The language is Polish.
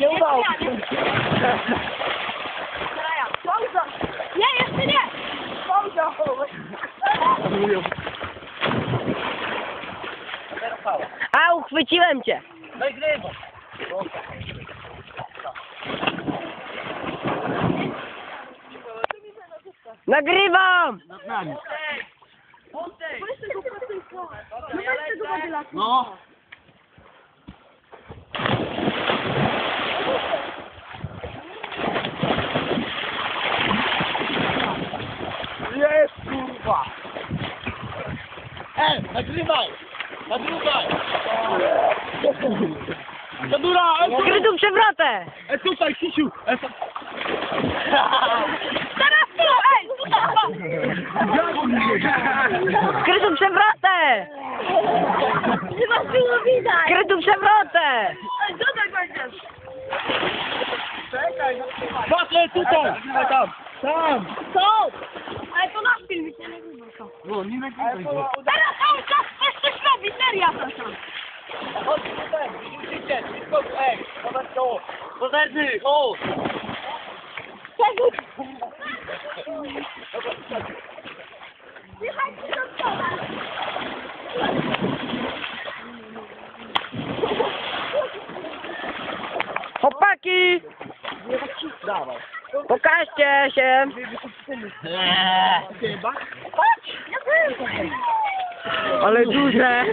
Nie udało się. Pauza! Nie, jeszcze nie! Pauza! A, uchwyciłem cię. Nagrywam. Nagrywam! Weź tego patyka. No weź tego. No. Jest kurwa! E, nagrywaj! Nagrywaj! Zadura! Skrytą przewrotę! e tutaj, Kisiu! E, to... Teraz tu! Ej! Skrytą przewrotę! Nie ma było widać! Skrytą przewrotę! Dodaj będziesz! Patrz, e, tutaj! E, tam! Tam! Co? Ej, to nasz filmik, nie nagrywaj to. No, nie nagrywaj go. Teraz cały czas chcesz coś robić, seria proszę. Chodź tutaj, widzicie, wszystko, ej, zobacz to! Pozerny, o! Czego? Jechać Chłopaki! Pokażcie się! Eee. Ja byłem. Ale duże!